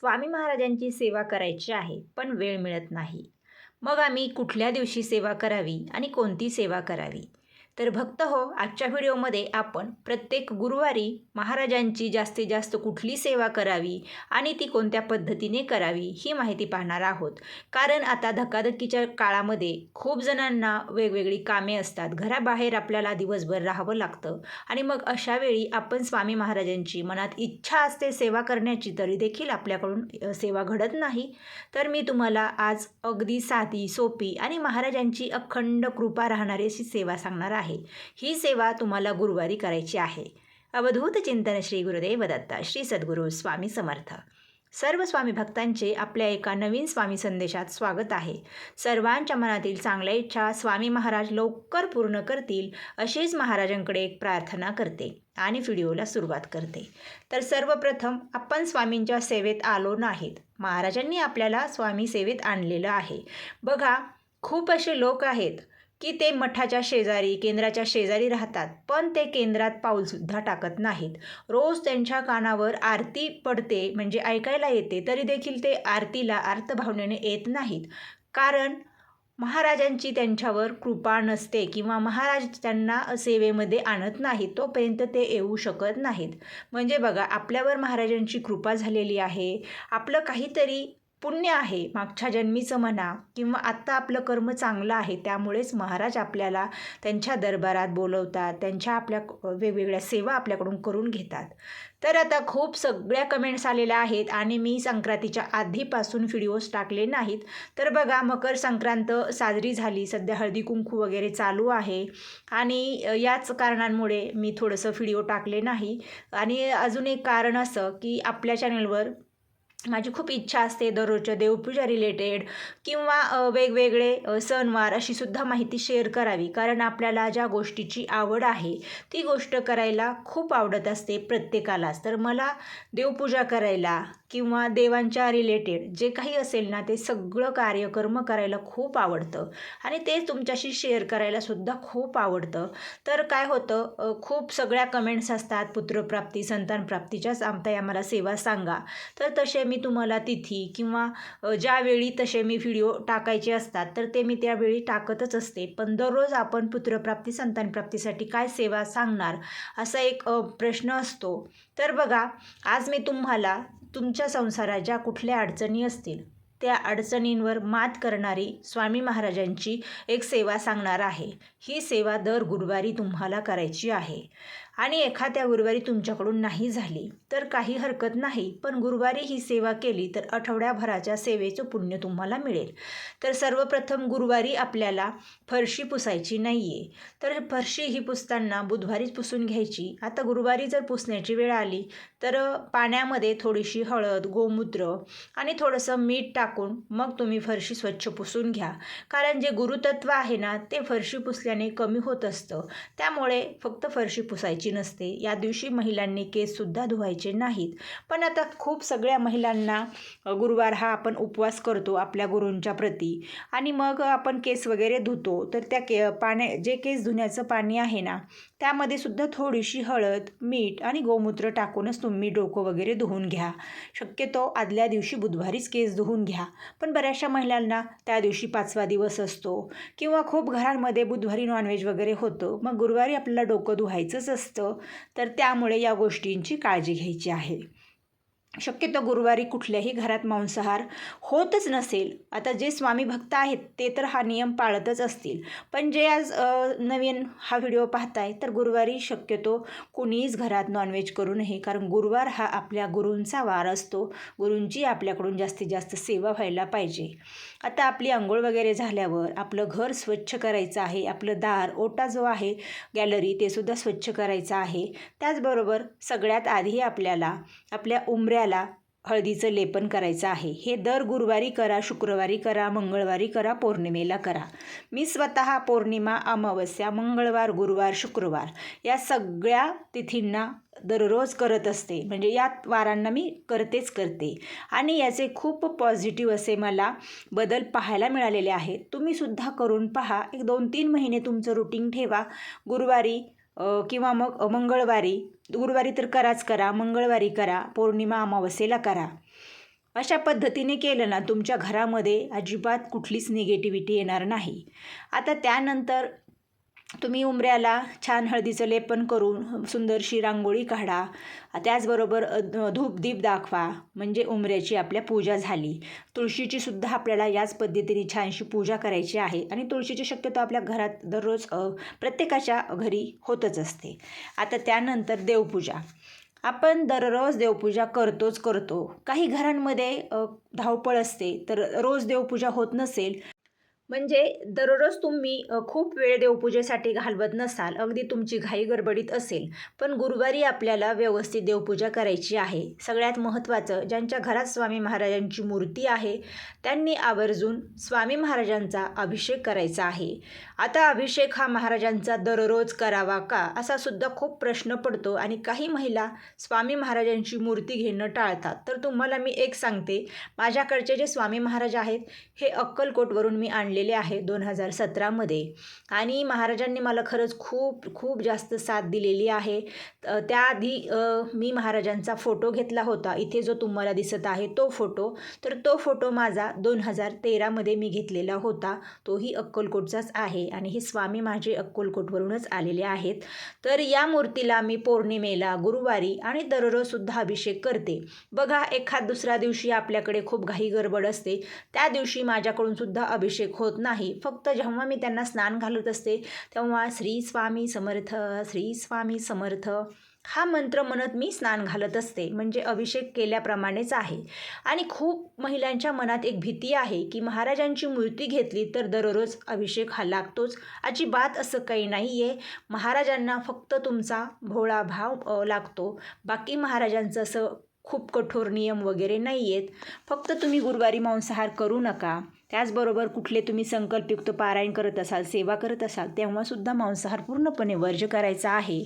स्वामी महाराजांची सेवा करायची आहे पण वेळ मिळत नाही. मग आम्ही कुठल्या दिवशी सेवा करावी आणि कोणती सेवा करावी? तर भक्त हो आजच्या व्हिडिओमध्ये आपण प्रत्येक गुरुवारी महाराजांची जास्तीत जास्त कुठली सेवा करावी आणि ती कोणत्या पद्धतीने करावी ही माहिती पाहणार आहोत. कारण आता धकाधकीच्या काळामध्ये खूप जणांना वेगवेगळी कामे असतात. घराबाहेर आपल्याला दिवसभर राहावं लागतं. आणि मग अशा वेळी आपण स्वामी महाराजांची मनात इच्छा असते सेवा करण्याची तरी देखील आपल्याकडून सेवा घडत नाही. तर मी तुम्हाला आज अगदी साधी सोपी आणि महाराजांची अखंड कृपा राहणारी अशी सेवा सांगणार आहे. ही सेवा तुम्हाला गुरुवारी करायची आहे. अवधूत चिंतन श्री गुरुदेव दत्ता श्री सद्गुरू स्वामी समर्थ. सर्व स्वामी भक्तांचे आपल्या एका नवीन स्वामी संदेशात स्वागत आहे. सर्वांच्या मनातील चांगल्या इच्छा स्वामी महाराज लवकर पूर्ण करतील अशीच महाराजांकडे एक प्रार्थना करते आणि व्हिडिओला सुरुवात करते. तर सर्वप्रथम आपण स्वामींच्या सेवेत आलो नाहीत. महाराजांनी आपल्याला स्वामी सेवेत आणलेलं आहे. बघा खूप असे लोक आहेत. की ते मठाच्या शेजारी केंद्राच्या शेजारी राहतात पण ते केंद्रात पाऊलसुद्धा टाकत नाहीत. रोज त्यांच्या कानावर आरती पडते म्हणजे ऐकायला येते तरी देखील ते आरतीला अर्थभावनेने येत नाहीत. कारण महाराजांची त्यांच्यावर कृपा नसते किंवा महाराज त्यांना सेवेमध्ये आणत नाहीत तोपर्यंत ते येऊ शकत नाहीत. म्हणजे बघा आपल्यावर महाराजांची कृपा झालेली आहे. आपलं काहीतरी पुण्य आहे मागच्या जन्मीचं म्हणा किंवा आत्ता आपलं कर्म चांगलं आहे त्यामुळेच महाराज आपल्याला त्यांच्या दरबारात बोलवतात त्यांच्या आपल्या वेगवेगळ्या सेवा आपल्याकडून करून घेतात. तर आता खूप सगळ्या कमेंट्स आलेल्या आहेत आणि मी संक्रांतीच्या आधीपासून व्हिडिओज टाकले नाहीत. तर बघा मकर संक्रांत साजरी झाली सध्या हळदी कुंकू वगैरे चालू आहे आणि याच कारणांमुळे मी थोडंसं व्हिडिओ टाकले नाही. आणि अजून एक कारण असं की आपल्या चॅनलवर माझी खूप इच्छा असते दररोजच्या देवपूजा रिलेटेड किंवा वेगवेगळे सणवार अशी सुद्धा माहिती शेअर करावी. कारण आपल्याला ज्या गोष्टीची आवड आहे ती गोष्ट करायला खूप आवडत असते प्रत्येकालाच. तर मला देवपूजा करायला किंवा देवांच्या रिलेटेड जे काही असेल ना ते सगळं कार्यकर्म करायला खूप आवडतं. आणि ते तुमच्याशी शेअर करायलासुद्धा खूप आवडतं. तर काय होतं खूप सगळ्या कमेंट्स असतात पुत्रप्राप्ती संतानप्राप्तीच्याच आमताई आम्हाला सेवा सांगा. तर तसे मी तुम्हाला तिथी किंवा ज्यावेळी तसे मी व्हिडिओ टाकायचे असतात तर ते मी त्यावेळी टाकतच असते. पण दररोज आपण पुत्रप्राप्ती संतानप्राप्तीसाठी काय सेवा सांगणार असा एक प्रश्न असतो. तर बघा आज मी तुम्हाला तुमच्या संसारात ज्या कुठल्या अडचणी असतील त्या अडचणींवर मात करणारी स्वामी महाराजांची एक सेवा सांगणार आहे. ही सेवा दर गुरुवारी तुम्हाला करायची आहे. आणि एखाद्या गुरुवारी तुमच्याकडून नाही झाली तर काही हरकत नाही. पण गुरुवारी ही सेवा केली तर आठवड्याभराच्या सेवेचं पुण्य तुम्हाला मिळेल. तर सर्वप्रथम गुरुवारी आपल्याला फरशी पुसायची नाही आहे तर फरशी ही पुसताना बुधवारीच पुसून घ्यायची. आता गुरुवारी जर पुसण्याची वेळ आली तर पाण्यामध्ये थोडीशी हळद गोमूत्र आणि थोडंसं मीठ टाकून मग तुम्ही फरशी स्वच्छ पुसून घ्या. कारण जे गुरुतत्व आहे ना ते फरशी पुसल्याने कमी होत असतं. त्यामुळे फक्त फरशी पुसायची नसते. या दिवशी महिलांनी केससुद्धा धुवायचे नाहीत. पण आता खूप सगळ्या महिलांना गुरुवार हा आपण उपवास करतो आपल्या गुरूंच्या प्रती. आणि मग आपण केस वगैरे धुतो तर त्या के पाण्या जे केस धुण्याचं पाणी आहे ना त्यामध्ये सुद्धा थोडीशी हळद मीठ आणि गोमूत्र टाकूनच तुम्ही डोकं वगैरे धुवून घ्या. शक्यतो आदल्या दिवशी बुधवारीच केस धुवून घ्या. पण बऱ्याचशा महिलांना त्या दिवशी पाचवा दिवस असतो किंवा खूप घरांमध्ये बुधवारी नॉनव्हेज वगैरे होतं. मग गुरुवारी आपल्याला डोकं धुवायचंच असतं. तर त्यामुळे या गोष्टींची काळजी घ्यायची आहे. शक्यतो गुरुवारी कुठल्याही घरात मांसाहार होतच नसेल. आता जे स्वामी भक्त आहेत ते तर हा नियम पाळतच असतील. पण जे आज नवीन हा व्हिडिओ पाहताय तर गुरुवारी शक्यतो कुणीच घरात नॉनव्हेज करू नये. कारण गुरुवार हा आपल्या गुरूंचा वार असतो. गुरूंची आपल्याकडून जास्तीत जास्त सेवा व्हायला पाहिजे. आता आपली आंघोळ वगैरे झाल्यावर आपलं घर स्वच्छ करायचं आहे. आपलं दार ओटा जो आहे गॅलरी ते सुद्धा स्वच्छ करायचं आहे. त्याचबरोबर सगळ्यात आधी आपल्याला आपल्या उंबऱ्याला हळदीचं लेपन करायचं आहे. हे दर गुरुवारी करा शुक्रवारी करा मंगळवारी करा पौर्णिमेला करा. मी स्वतः पौर्णिमा अमावस्या मंगळवार गुरुवार शुक्रवार या सगळ्या तिथींना दररोज करत असते. म्हणजे या वारांना मी करतेच करते. आणि याचे खूप पॉझिटिव्ह असे मला बदल पाहायला मिळालेले आहेत. तुम्हीसुद्धा करून पहा. एक दोन तीन महिने तुमचं रुटीन ठेवा. गुरुवारी किंवा मग मंगळवारी. गुरुवारी तर कराच करा मंगळवारी करा पौर्णिमा अमावस्येला करा. अशा पद्धतीने केलं ना तुमच्या घरामध्ये अजिबात कुठलीच निगेटिव्हिटी येणार नाही. आता त्यानंतर तुम्ही उंबऱ्याला छान हळदीचं लेपन करून सुंदरशी रांगोळी काढा. त्याचबरोबर धूपदीप दाखवा. म्हणजे उंबऱ्याची आपल्या पूजा झाली. तुळशीची सुद्धा आपल्याला याच पद्धतीने छानशी पूजा करायची आहे. आणि तुळशीची शक्यतो आपल्या घरात दररोज प्रत्येकाच्या घरी होतच असते. आता त्यानंतर देवपूजा. आपण दररोज देवपूजा करतोच करतो. काही घरांमध्ये धावपळ असते तर रोज देवपूजा होत नसेल म्हणजे दररोज तुम्ही खूप वेळ देवपूजेसाठी घालवत नसाल अगदी तुमची घाई गडबडीत असेल पण गुरुवारी आपल्याला व्यवस्थित देवपूजा करायची आहे. सगळ्यात महत्त्वाचं ज्यांच्या घरात स्वामी महाराजांची मूर्ती आहे त्यांनी आवर्जून स्वामी महाराजांचा अभिषेक करायचा आहे. आता अभिषेक हा महाराजांचा दररोज करावा का असा सुद्धा खूप प्रश्न पडतो आणि काही महिला स्वामी महाराजांची मूर्ती घेणं टाळतात. तर तुम्हाला मी एक सांगते माझ्याकडचे जे स्वामी महाराज आहेत हे अक्कलकोटवरून मी आणले आणलेले आहे दोन हजार सतरामध्ये. आणि महाराजांनी मला खरंच खूप खूप जास्त साथ दिलेली आहे. त्याआधी मी महाराजांचा फोटो घेतला होता. इथे जो तुम्हाला दिसत आहे तो फोटो. तर तो फोटो माझा दोन हजार तेरामध्ये मी घेतलेला होता. तोही अक्कलकोटचाच आहे आणि हे स्वामी माझे अक्कलकोटवरूनच आलेले आहेत. तर या मूर्तीला मी पौर्णिमेला गुरुवारी आणि दररोजसुद्धा अभिषेक करते. बघा एखाद दुसऱ्या दिवशी आपल्याकडे खूप घाई गडबड असते. त्या दिवशी माझ्याकडून सुद्धा अभिषेक होत होत नाही. फक्त जेव्हा मी त्यांना स्नान घालत असते तेव्हा श्री स्वामी समर्थ श्री स्वामी समर्थ हा मंत्र म्हणत मी स्नान घालत असते. म्हणजे अभिषेक केल्याप्रमाणेच आहे. आणि खूप महिलांच्या मनात एक भीती आहे की महाराजांची मूर्ती घेतली तर दररोज अभिषेक हा लागतोच. अजिबात असं काही नाही आहे महाराजांना फक्त तुमचा भोळा भाव लागतो. बाकी महाराजांचं असं खूप कठोर नियम वगैरे नाही आहेत फक्त तुम्ही गुरुवारी मांसाहार करू नका. त्याचबरोबर कुठले तुम्ही संकल्पयुक्त पारायण करत असाल सेवा करत असाल तेव्हासुद्धा मांसाहार पूर्णपणे वर्ज करायचा आहे.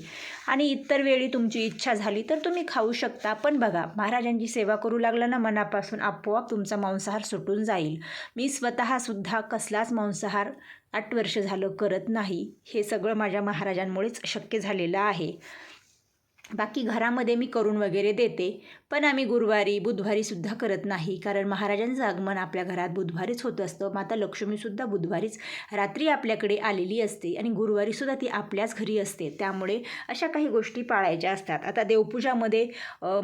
आणि इतर वेळी तुमची इच्छा झाली तर तुम्ही खाऊ शकता. पण बघा महाराजांची सेवा करू लागला ना मनापासून आपोआप तुमचा मांसाहार सुटून जाईल. मी स्वतःसुद्धा कसलाच मांसाहार आठ वर्ष झालं करत नाही. हे सगळं माझ्या महाराजांमुळेच शक्य झालेलं आहे. बाकी घरामध्ये मी करून वगैरे देते. पण आम्ही गुरुवारी बुधवारीसुद्धा करत नाही. कारण महाराजांचं आगमन आपल्या घरात बुधवारीच होत असतं. माता लक्ष्मीसुद्धा बुधवारीच रात्री आपल्याकडे आलेली असते आणि गुरुवारीसुद्धा ती आपल्याच घरी असते. त्यामुळे अशा काही गोष्टी पाळायच्या असतात. आता देवपूजामध्ये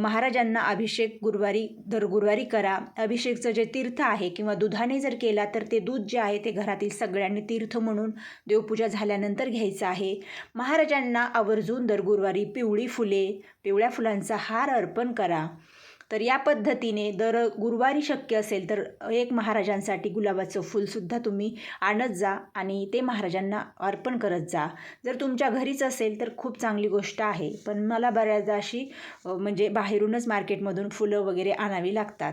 महाराजांना अभिषेक गुरुवारी दर गुरुवारी करा. अभिषेकचं जे तीर्थ आहे किंवा दुधाने जर केला तर ते दूध जे आहे ते घरातील सगळ्यांनी तीर्थ म्हणून देवपूजा झाल्यानंतर घ्यायचं आहे. महाराजांना आवर्जून दर गुरुवारी पिवळी फुले फुले पिवळ्या फुलांचा हार अर्पण करा. तर या पद्धतीने दर गुरुवारी शक्य असेल तर एक महाराजांसाठी गुलाबाचं फुलसुद्धा तुम्ही आणत जा आणि ते महाराजांना अर्पण करत जा. जर तुमच्या घरीच असेल तर खूप चांगली गोष्ट आहे. पण मला बऱ्याचदा अशी म्हणजे बाहेरूनच मार्केटमधून फुलं वगैरे आणावी लागतात.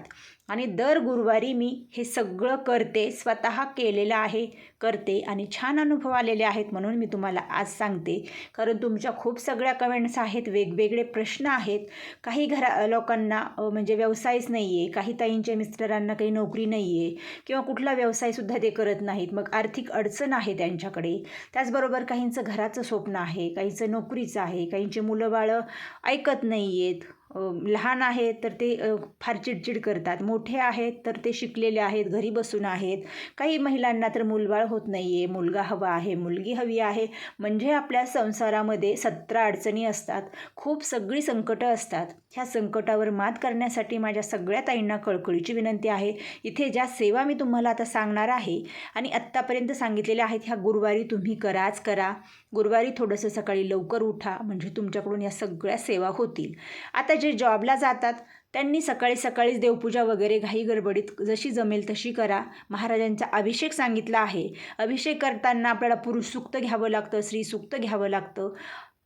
आणि दर गुरुवारी मी हे सगळं करते स्वतः केलेलं आहे करते आणि छान अनुभव आलेले आहेत म्हणून मी तुम्हाला आज सांगते. कारण तुमच्या खूप सगळ्या कमेंट्स आहेत वेगवेगळे प्रश्न आहेत. काही घरा लोकांना म्हणजे व्यवसायच नाही आहे काही ताईंच्या मिस्टरांना काही नोकरी नाही आहे किंवा कुठला व्यवसायसुद्धा ते करत नाहीत. मग आर्थिक अडचण आहे त्यांच्याकडे. त्याचबरोबर काहींचं घराचं स्वप्न आहे काहींचं नोकरीचं आहे काहींची मुलं बाळं ऐकत नाही आहेत लहान आहेत तर ते फार चिडचिड करतात. मोठे आहेत तर ते शिकलेले आहेत घरी बसून आहेत. काही महिलांना तर मुलबाळ होत नाही आहे मुलगा हवा आहे मुलगी हवी आहे. म्हणजे आपल्या संसारामध्ये सतरा अडचणी असतात. खूप सगळी संकटं असतात. ह्या संकटावर मात करण्यासाठी माझ्या सगळ्या ताईंना कळकळीची विनंती आहे. इथे ज्या सेवा मी तुम्हाला आता सांगणार आहे आणि आत्तापर्यंत सांगितलेल्या आहेत ह्या गुरुवारी तुम्ही कराच करा. गुरुवारी थोडंसं सकाळी लवकर उठा. म्हणजे तुमच्याकडून या सगळ्या सेवा होतील. आता जे जॉबला जातात त्यांनी सकाळी सकाळीच देवपूजा वगैरे घाई गडबडीत जशी जमेल तशी करा महाराजांचा अभिषेक सांगितला आहे. अभिषेक करताना आपल्याला पुरुष सूक्त घ्यावं लागतं स्त्री सुक्त घ्यावं लागतं.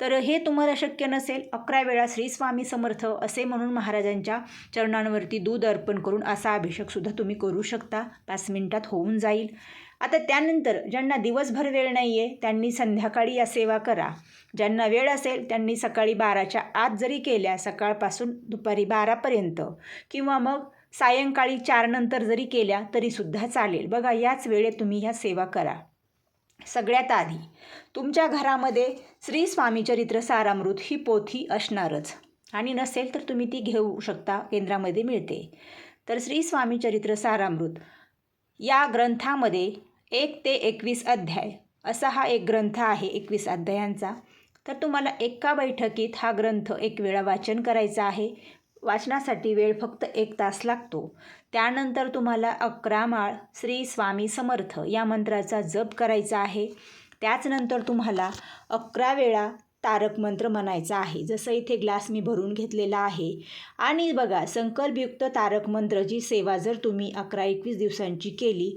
तर हे तुम्हाला शक्य नसेल अकरा वेळा श्री स्वामी समर्थ असे म्हणून महाराजांच्या चरणांवरती दूध अर्पण करून असा अभिषेकसुद्धा तुम्ही करू शकता. पाच मिनिटात होऊन जाईल. आता त्यानंतर ज्यांना दिवसभर वेळ नाही आहे त्यांनी संध्याकाळी या सेवा करा. ज्यांना वेळ असेल त्यांनी सकाळी बाराच्या आत जरी केल्या सकाळपासून दुपारी बारापर्यंत किंवा मग सायंकाळी चारनंतर जरी केल्या तरीसुद्धा चालेल. बघा याच वेळेत तुम्ही ह्या सेवा करा. सगळ्यात आधी तुमच्या घरामध्ये श्री स्वामीचरित्र सारामृत ही पोथी असणारच. आणि नसेल तर तुम्ही ती घेऊ शकता केंद्रामध्ये मिळते. तर श्री स्वामीचरित्र सारामृत या ग्रंथामध्ये एक ते एकवीस अध्याय असा हा एक ग्रंथ आहे एकवीस अध्यायांचा. तर तुम्हाला एका बैठकीत हा ग्रंथ एक वेळा वाचन करायचा आहे. वाचनासाठी वेळ फक्त एक तास लागतो. त्यानंतर तुम्हाला अकरा माळ श्री स्वामी समर्थ या मंत्राचा जप करायचा आहे. त्याचनंतर तुम्हाला अकरा वेळा तारक मंत्र म्हणायचा आहे. जसं इथे ग्लास मी भरून घेतलेला आहे. आणि बघा संकल्पयुक्त तारक मंत्रची सेवा जर तुम्ही अकरा एकवीस दिवसांची केली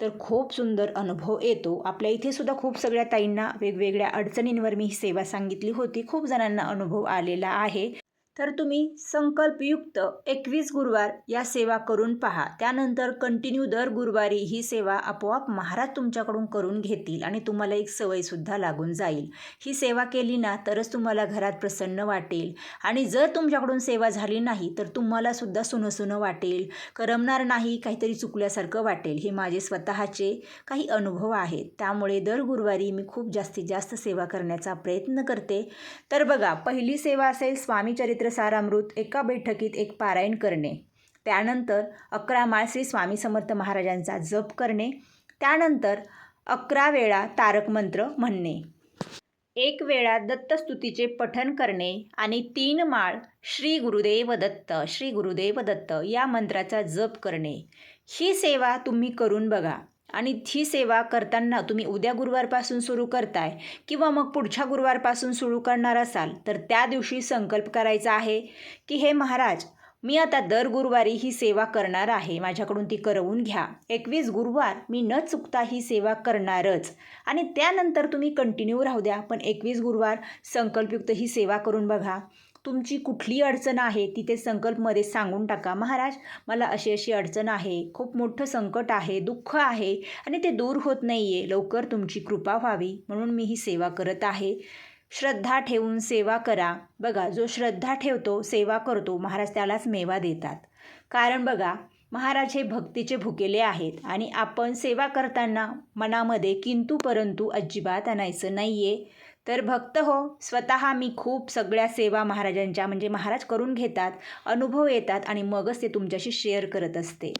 तर खूप सुंदर अनुभव येतो. आपल्या इथे सुद्धा खूप सगळ्या ताईंना वेगवेगळ्या अडचणींवर मी ही सेवा सांगितली होती. खूप जणांना अनुभव आलेला आहे. तर तुम्ही संकल्पयुक्त एकवीस गुरुवार या सेवा करून पहा. त्यानंतर कंटिन्यू दर गुरुवारी ही सेवा आपोआप महाराज तुमच्याकडून करून घेतील आणि तुम्हाला एक सवयसुद्धा लागून जाईल. ही सेवा केली ना तरच तुम्हाला घरात प्रसन्न वाटेल. आणि जर तुमच्याकडून सेवा झाली नाही तर तुम्हालासुद्धा सुनसुनं वाटेल. करमणार नाही काहीतरी चुकल्यासारखं वाटेल. हे माझे स्वतःचे काही अनुभव आहेत. त्यामुळे दर गुरुवारी मी खूप जास्तीत जास्त सेवा करण्याचा प्रयत्न करते. तर बघा पहिली सेवा असेल स्वामी चरित्र सारामृत एका बैठकीत एक पारायण करणे. त्यानंतर अकरा माळ श्री स्वामी समर्थ महाराजांचा जप करणे. त्यानंतर अकरा वेळा तारक मंत्र म्हणणे. एक वेळा दत्तस्तुतीचे पठण करणे आणि तीन माळ श्री गुरुदेव दत्त श्री गुरुदेव दत्त या मंत्राचा जप करणे. ही सेवा तुम्ही करून बघा. आणि ही सेवा करताना तुम्ही उद्या गुरुवारपासून सुरू करताय किंवा मग पुढच्या गुरुवारपासून सुरू करणार असाल तर त्या दिवशी संकल्प करायचा आहे की हे महाराज मी आता दर गुरुवारी ही सेवा करणार आहे. माझ्याकडून ती करवून घ्या. एकवीस गुरुवार मी न चुकता ही सेवा करणारच. आणि त्यानंतर तुम्ही कंटिन्यू राहू द्या. पण एकवीस गुरुवार संकल्पयुक्त ही सेवा करून बघा. तुमची कुठली अडचण आहे ती ते संकल्पमध्ये सांगून टाका. महाराज मला अशी अशी अडचण आहे खूप मोठं संकट आहे दुःख आहे आणि ते दूर होत नाही आहे लवकर तुमची कृपा व्हावी म्हणून मी ही सेवा करत आहे. श्रद्धा ठेवून सेवा करा. बघा जो श्रद्धा ठेवतो सेवा करतो महाराज त्यालाच मेवा देतात. कारण बघा महाराज हे भक्तीचे भुकेले आहेत आणि आपण सेवा करताना मनामध्ये किंतु परंतु अजिबात आणायचं नाही आहे तर भक्त हो स्वतः मी खूप सगळ्या सेवा महाराजांच्या म्हणजे महाराज करून घेतात अनुभव येतात आणि मगच ते तुमच्याशी शेअर करत असते.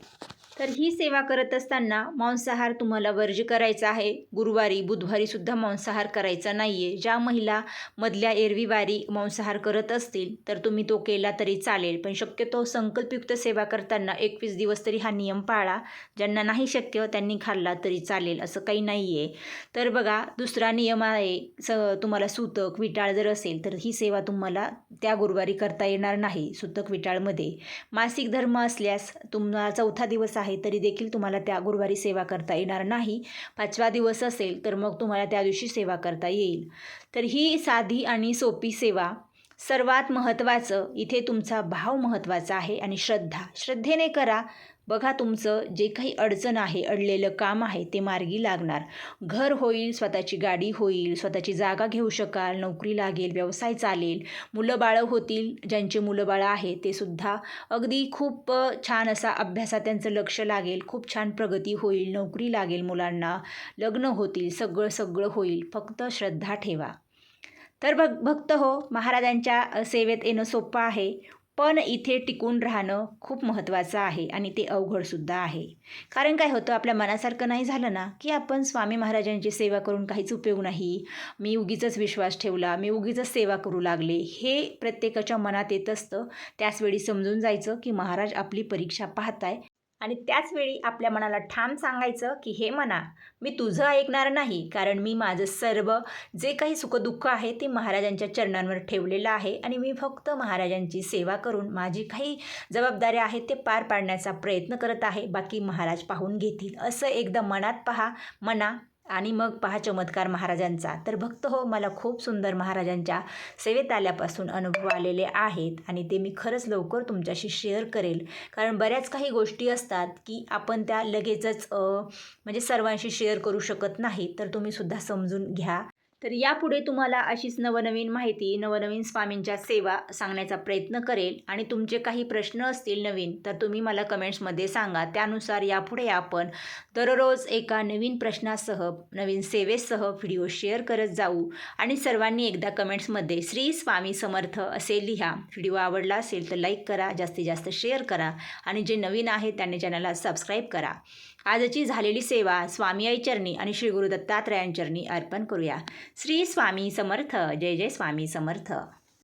तर ही सेवा करत असताना मांसाहार तुम्हाला वर्ज करायचा आहे. गुरुवारी बुधवारीसुद्धा मांसाहार करायचा नाही आहे ज्या महिला मधल्या एरवीवारी मांसाहार करत असतील तर तुम्ही तो केला तरी चालेल. पण शक्यतो संकल्पयुक्त सेवा करताना एकवीस दिवस तरी हा नियम पाळा. ज्यांना नाही शक्य त्यांनी खाल्ला तरी चालेल असं काही नाही आहे तर बघा दुसरा नियम आहे स तुम्हाला सुतक विटाळ जर असेल तर ही सेवा तुम्हाला त्या गुरुवारी करता येणार नाही सुतक विटाळमध्ये. मासिक धर्म असल्यास तुम्हाला चौथा दिवस आहे तरी देखील तुम्हाला त्या गुरुवारी सेवा करता येणार नाही. पाचवा दिवस असेल तर मग तुम्हाला त्या दिवशी सेवा करता येईल. तर ही साधी आणि सोपी सेवा सर्वात महत्त्वाचं इथे तुमचा भाव महत्त्वाचा आहे आणि श्रद्धा. श्रद्धेने करा बघा तुमचं जे काही अडचण आहे अडलेलं काम आहे ते मार्गी लागणार. घर होईल स्वतःची गाडी होईल स्वतःची जागा घेऊ शकाल नोकरी लागेल व्यवसाय चालेल मुलं बाळं होतील ज्यांचे मुलं बाळं आहे ते सुद्धा अगदी खूप छान असा अभ्यासात त्यांचं लक्ष लागेल खूप छान प्रगती होईल नोकरी लागेल मुलांना लग्न होतील सगळं सगळं होईल. फक्त श्रद्धा ठेवा. तर भक् भक्त हो महाराजांच्या सेवेत येणं सोपं आहे. पण इथे टिकून राहणं खूप महत्त्वाचं आहे आणि ते अवघडसुद्धा आहे. कारण काय होतं आपल्या मनासारखं नाही झालं ना की आपण स्वामी महाराजांची सेवा करून काहीच उपयोग नाही. मी उगीचच विश्वास ठेवला मी उगीच सेवा करू लागले. हे प्रत्येकाच्या मनात येत असतं. त्याचवेळी समजून जायचं की महाराज आपली परीक्षा पाहताय. आणि त्याचवेळी आपल्या मनाला ठाम सांगायचं की हे मना मी तुझं ऐकणार नाही कारण मी माझं सर्व जे काही सुखदुःख आहे ते महाराजांच्या चरणांवर ठेवलेलं आहे आणि मी फक्त महाराजांची सेवा करून माझी काही जबाबदाऱ्या आहेत ते पार पाडण्याचा प्रयत्न करत आहे. बाकी महाराज पाहून घेतील. असं एकदा मनात पहा. मना आणि मग पहा चमत्कार महाराजांचा. तर भक्त हो मला खूप सुंदर महाराजांच्या सेवेत आल्यापासून अनुभव आलेले आहेत आणि ते मी खरंच लवकर तुमच्याशी शेअर करेल. कारण बऱ्याच काही गोष्टी असतात की आपण त्या लगेचच म्हणजे सर्वांशी शेअर करू शकत नाही तर तुम्ही सुद्धा समजून घ्या. तर यापुढे तुम्हाला अशीच नवनवीन माहिती नवनवीन स्वामींच्या सेवा सांगण्याचा प्रयत्न करेल. आणि तुमचे काही प्रश्न असतील नवीन तर तुम्ही मला कमेंट्समध्ये सांगा. त्यानुसार यापुढे आपण दररोज एका नवीन प्रश्नासह नवीन सेवेसह व्हिडिओ शेअर करत जाऊ. आणि सर्वांनी एकदा कमेंट्समध्ये श्री स्वामी समर्थ असे लिहा. व्हिडिओ आवडला असेल तर लाईक करा जास्तीत जास्त शेअर करा. आणि जे नवीन आहे त्यांनी चॅनलला सबस्क्राईब करा. आजची झालेली सेवा स्वामी आई चरणी आणि श्री गुरु दत्तात्रयांचरणी अर्पण करूया. श्री स्वामी समर्थ. जय जय स्वामी समर्थ.